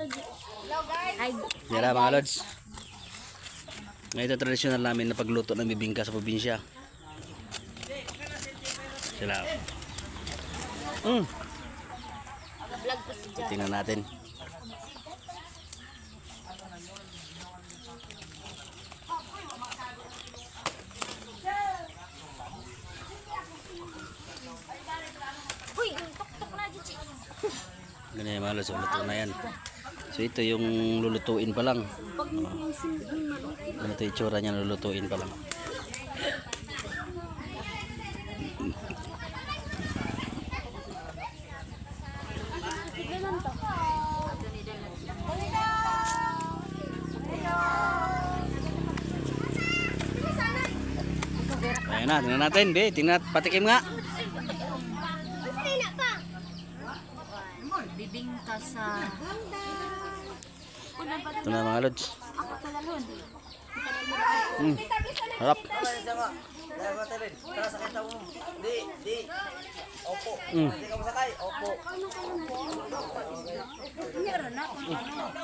Yan na mga lods. Ngayon ito tradisyonal namin na pagluto ng bibingka sa probinsya. Sila. Mm. Tingnan natin. Uy, tuk-tuk na dyan. Ganyan yung mga lods. Luto na yan. So ito yung lulutuin pa lang. Pag yung sinding maliit. Ano ito itsura niya lulutuin pa lang. Ayan na, tingnan natin. Be, tingnan patikim nga. Bibingka sa... Ito na mga lods. Mm. Harap. Mm. Ano.